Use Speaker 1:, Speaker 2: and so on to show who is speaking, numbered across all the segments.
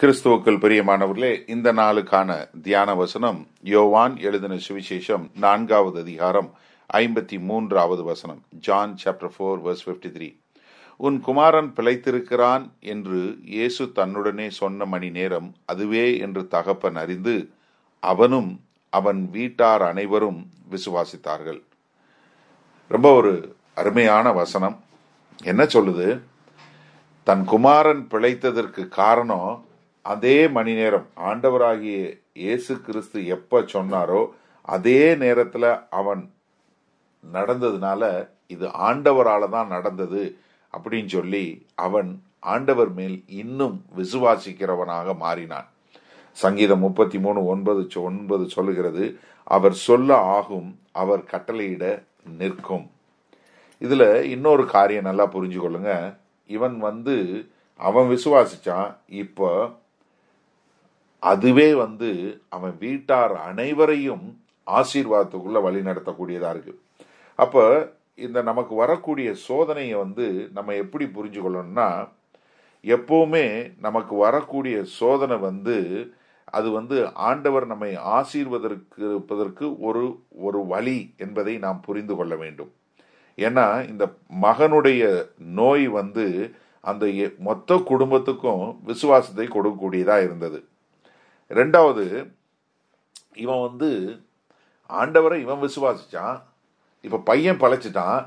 Speaker 1: கிறிஸ்துவுக்கள் பிரியமானவர்களே இந்த நாளுக்கான தியான வசனம் யோவான் எழுதின சுவிசேஷம் நான்காவது அதிகாரம் ஐம்பத்தி மூன்றாவது வசனம் John chapter four verse fifty three உன் குமாரன் பிழைத்திருக்கிறான் என்று இயேசு தன்னுடனே சொன்ன மணி நேரம் அதுவே என்று தகப்பன் அறிந்து அவனும் அவன் வீட்டார் அனைவரும் விசுவாசித்தார்கள். ரொம்ப ஒரு அருமையான வசனம். என்ன சொல்லுது? தன் குமாரன் பிழைத்ததற்கு காரணம் அதே மணி நேரம் ஆண்டவராகிய இயேசு கிறிஸ்து எப்ப சொன்னாரோ அதே நேரத்துல அவன் நடந்ததுனால இது ஆண்டவரால தான் நடந்தது அப்படின்னு சொல்லி அவன் ஆண்டவர் மேல் இன்னும் விசுவாசிக்கிறவனாக மாறினான். சங்கீதம் முப்பத்தி மூணு ஒன்பது ஒன்பது சொல்லுகிறது அவர் சொல்ல ஆகும் அவர் கட்டளையிட நிற்கும். இதுல இன்னொரு காரியம் நல்லா புரிஞ்சு கொள்ளுங்க இவன் வந்து அவன் விசுவாசிச்சான் இப்போ அதுவே வந்து அவன் வீட்டார் அனைவரையும் ஆசீர்வாதத்துக்குள்ள வழி நடத்தக்கூடியதா இருக்கு. அப்ப இந்த நமக்கு வரக்கூடிய சோதனையை வந்து நம்ம எப்படி புரிஞ்சு கொள்ளணும்னா எப்பவுமே நமக்கு வரக்கூடிய சோதனை வந்து அது வந்து ஆண்டவர் நம்மை ஆசீர்வதற்கு இருப்பதற்கு ஒரு ஒரு வழி என்பதை நாம் புரிந்து கொள்ள வேண்டும். ஏன்னா இந்த மகனுடைய நோய் வந்து அந்த மொத்த குடும்பத்துக்கும் விசுவாசத்தை கொடுக்கக்கூடியதா இருந்தது. ரெண்டாவது இவன் வந்து ஆண்டவரை இவன் விசுவாசிச்சான் இப்போ பையன் பழைச்சிட்டான்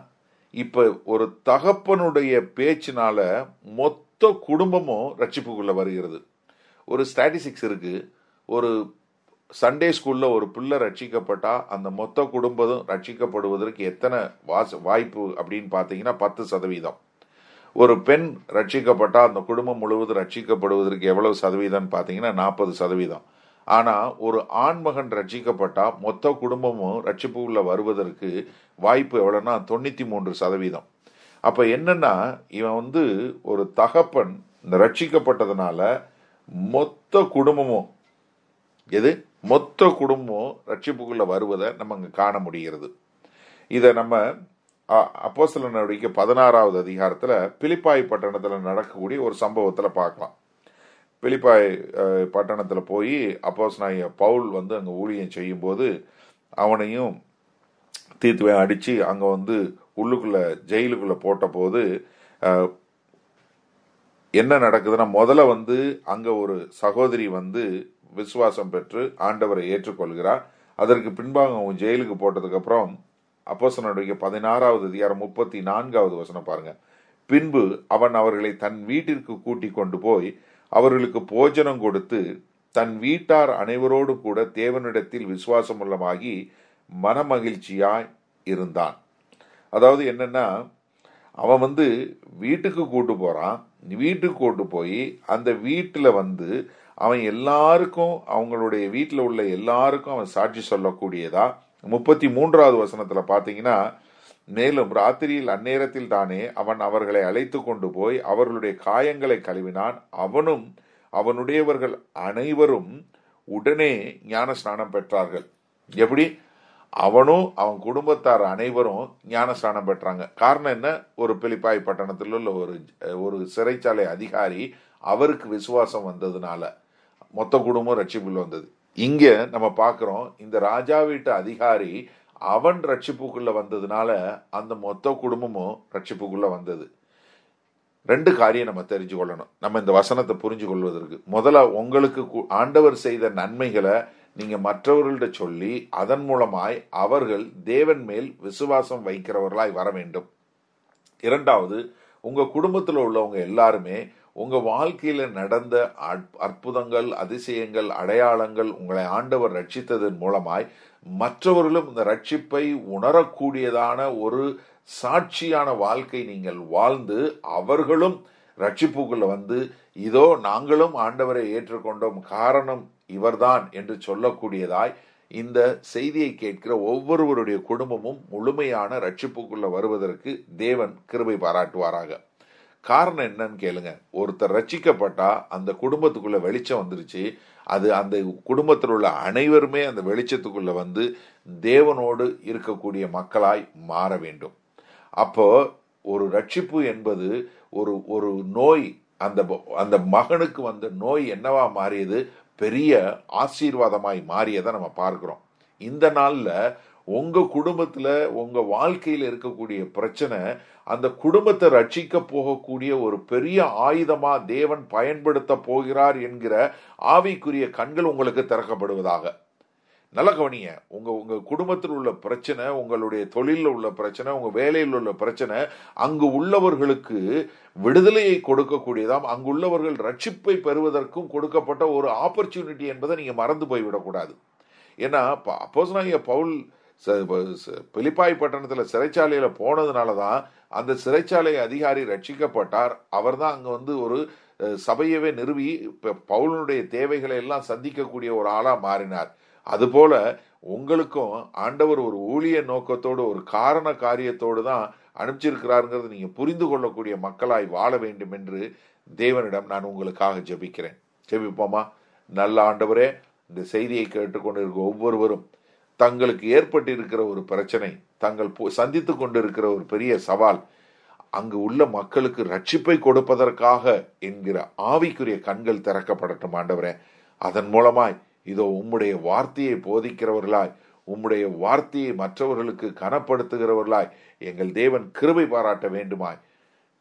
Speaker 1: இப்போ ஒரு தகப்பனுடைய பேச்சினால மொத்த குடும்பமும் ரட்சிப்புக்குள்ள வருகிறது. ஒரு ஸ்டாட்டிஸ்டிக்ஸ் இருக்கு. ஒரு சண்டே ஸ்கூல்ல ஒரு பிள்ளை ரட்சிக்கப்பட்டா அந்த மொத்த குடும்பமும் ரட்சிக்கப்படுவதற்கு எத்தனை வாச வாய்ப்பு அப்படின்னு பார்த்தீங்கன்னா பத்து சதவீதம். ஒரு பெண் ரட்சிக்கப்பட்டால் அந்த குடும்பம் முழுவதும் ரட்சிக்கப்படுவதற்கு எவ்வளவு சதவீதம் பார்த்தீங்கன்னா நாற்பது சதவீதம். ஆனால் ஒரு ஆண்மகன் ரட்சிக்கப்பட்டால் மொத்த குடும்பமும் ரட்சிப்புக்குள்ளே வருவதற்கு வாய்ப்பு எவ்வளோன்னா தொண்ணூற்றி மூன்று சதவீதம். அப்போ என்னன்னா இவன் வந்து ஒரு தகப்பன் ரட்சிக்கப்பட்டதுனால மொத்த குடும்பமும் எது? மொத்த குடும்பம் ரட்சிப்புக்குள்ளே வருவதை நம்ம அங்கே காண முடிகிறது. இதை நம்ம அப்போ சில நடவடிக்கை பதினாறாவது அதிகாரத்தில் பிலிப்பாய் பட்டணத்தில் நடக்கக்கூடிய ஒரு சம்பவத்தில் பார்க்கலாம். பிலிப்பாய் பட்டணத்தில் போய் அப்போஸ் நாய பவுல் வந்து அங்கே ஊழியம் செய்யும்போது அவனையும் தீத்துவை அடித்து அங்கே வந்து உள்ளுக்குள்ள ஜெயிலுக்குள்ள போட்ட போது என்ன நடக்குதுன்னா முதல்ல வந்து அங்கே ஒரு சகோதரி வந்து விசுவாசம் பெற்று ஆண்டவரை ஏற்றுக்கொள்கிறார். அதற்கு பின்பாக அவன் ஜெயிலுக்கு போட்டதுக்கப்புறம் அப்போசனுடைய பதினாறாவது அதிகாரம் முப்பத்தி நான்காவது வசனம் பாருங்க. பின்பு அவன் அவர்களை தன் வீட்டிற்கு கூட்டி கொண்டு போய் அவர்களுக்கு போஜனம் கொடுத்து தன் வீட்டார் அனைவரோடு கூட தேவனிடத்தில் விசுவாசம் உள்ளமாகி மனமகிழ்ச்சியாய் இருந்தான். அதாவது என்னன்னா அவன் வந்து வீட்டுக்கு கூட்டு போறான். வீட்டுக்கு கூட்டு போய் அந்த வீட்டில் வந்து அவன் எல்லாருக்கும் அவங்களுடைய வீட்டில் உள்ள எல்லாருக்கும் அவன் சாட்சி சொல்லக்கூடியதா முப்பத்தி மூன்றாவது வசனத்துல பாத்தீங்கன்னா மேலும் ராத்திரியில் அந்நேரத்தில் தானே அவன் அவர்களை அழைத்து கொண்டு போய் அவர்களுடைய காயங்களை கழுவினான். அவனும் அவனுடையவர்கள் அனைவரும் உடனே ஞான ஸ்நானம் பெற்றார்கள். எப்படி? அவனும் அவன் குடும்பத்தார் அனைவரும் ஞானஸ்தானம் பெற்றாங்க. காரணம் என்ன? ஒரு பிலிப்பாய் பட்டணத்தில் உள்ள ஒரு ஒரு சிறைச்சாலை அதிகாரி அவருக்கு விசுவாசம் வந்ததுனால. மொத்த குடும்பம் ரட்சிப்பில் வந்தது. இங்க நம்ம பாக்குறோம் இந்த ராஜா வீட்டு அதிகாரி அவன் ரட்சிப்புக்குள்ள வந்ததுனால அந்த மொத்த குடும்பமும் ரட்சிப்புக்குள்ள வந்தது. ரெண்டு காரியம் நம்ம தெரிஞ்சு கொள்ளணும் நம்ம இந்த வசனத்தை புரிஞ்சு கொள்வதற்கு முதல்ல உங்களுக்கு ஆண்டவர் செய்த நன்மைகளை நீங்க மற்றவர்கள்ட்ட சொல்லி அதன் மூலமாய் அவர்கள் தேவன் மேல் விசுவாசம் வைக்கிறவர்களாய் வர வேண்டும். இரண்டாவது உங்க குடும்பத்தில் உள்ளவங்க எல்லாருமே உங்க வாழ்க்கையில நடந்த அற்புதங்கள் அதிசயங்கள் அடையாளங்கள் உங்களை ஆண்டவர் ரட்சித்ததன் மூலமாய் மற்றவர்களும் இந்த ரட்சிப்பை உணரக்கூடியதான ஒரு சாட்சியான வாழ்க்கை நீங்கள் வாழ்ந்து அவர்களும் ரட்சிப்புக்குள்ள வந்து இதோ நாங்களும் ஆண்டவரை ஏற்றுக்கொண்டோம் காரணம் இவர்தான் என்று சொல்லக்கூடியதாய் இந்த செய்தியை கேட்கிற ஒவ்வொருவருடைய குடும்பமும் முழுமையான ரட்சிப்புக்குள்ள வருவதற்கு தேவன் கிருபை பாராட்டுவாராக. காரணம் என்னன்னு கேளுங்க. ஒருத்தர் ரச்சிக்கப்பட்டா அந்த குடும்பத்துக்குள்ள வெளிச்சம் வந்துருச்சு. அது அந்த குடும்பத்தில் உள்ள அனைவருமே அந்த வெளிச்சத்துக்குள்ள வந்து தேவனோடு இருக்கக்கூடிய மக்களாய் மாற வேண்டும். அப்போ ஒரு ரட்சிப்பு என்பது ஒரு ஒரு நோய் அந்த அந்த மகனுக்கு வந்த நோய் என்னவா மாறியது? பெரிய ஆசீர்வாதமாய் மாறியதை நம்ம பார்க்கிறோம். இந்த நாளில் உங்க குடும்பத்துல உங்க வாழ்க்கையில் இருக்கக்கூடிய பிரச்சனை அந்த குடும்பத்தை ரட்சிக்க போகக்கூடிய ஒரு பெரிய ஆயுதமா தேவன் பயன்படுத்த போகிறார் என்கிற ஆவிக்குரிய கண்கள் உங்களுக்கு திறக்கப்படுவதாக. நல்ல கவனிங்க உங்க உங்க குடும்பத்தில் உள்ள பிரச்சனை உங்களுடைய தொழிலில் உள்ள பிரச்சனை உங்க வேலையில் உள்ள பிரச்சனை அங்கு உள்ளவர்களுக்கு விடுதலையை கொடுக்கக்கூடியதாம் அங்குள்ளவர்கள் ரட்சிப்பை பெறுவதற்கும் கொடுக்கப்பட்ட ஒரு ஆப்பர்ச்சுனிட்டி என்பதை நீங்க மறந்து போய்விடக்கூடாது ஏன்னா அப்போஸ்னாகிய பவுல் பிலிப்பாய் பட்டணத்தில் சிறைச்சாலையில் போனதுனால தான் அந்த சிறைச்சாலை அதிகாரி ரட்சிக்கப்பட்டார். அவர் தான் அங்கே வந்து ஒரு சபையவே நிறுவி பவுலனுடைய தேவைகளை எல்லாம் சந்திக்கக்கூடிய ஒரு ஆளாக மாறினார். அதுபோல உங்களுக்கும் ஆண்டவர் ஒரு ஊழிய நோக்கத்தோடு ஒரு காரண காரியத்தோடு தான் அனுப்பிச்சிருக்கிறாருங்கிறது நீங்க புரிந்து கொள்ளக்கூடிய மக்களாய் வாழ வேண்டும் என்று தேவனிடம் நான் உங்களுக்காக ஜெபிக்கிறேன். ஜபிப்போமா? நல்ல ஆண்டவரே இந்த செய்தியை கேட்டுக்கொண்டிருக்க ஒவ்வொருவரும் தங்களுக்கு ஏற்பட்டிருக்கிற ஒரு பிரச்சனை தங்கள் சந்தித்து கொண்டிருக்கிற ஒரு பெரிய சவால் அங்கு உள்ள மக்களுக்கு ரட்சிப்பை கொடுப்பதற்காக என்கிற ஆவிக்குரிய கண்கள் திறக்கப்படட்டும் ஆண்டவரே. அதன் மூலமாய் இதோ உம்முடைய வார்த்தையை போதிக்கிறவர்களாய் உம்முடைய வார்த்தையை மற்றவர்களுக்கு கனப்படுத்துகிறவர்களாய் எங்கள் தேவன் கிருபை பாராட்ட வேண்டுமாய்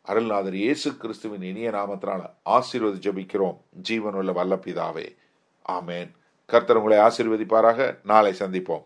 Speaker 1: அருள்நாதர் இயேசு கிறிஸ்துவின் இனிய நாமத்தினால் ஆசீர்வதி ஜபிக்கிறோம். ஜீவனுள்ள வல்லபிதாவே ஆமேன். கர்த்தர் உங்களை ஆசீர்வதிப்பாராக. நாளை சந்திப்போம்.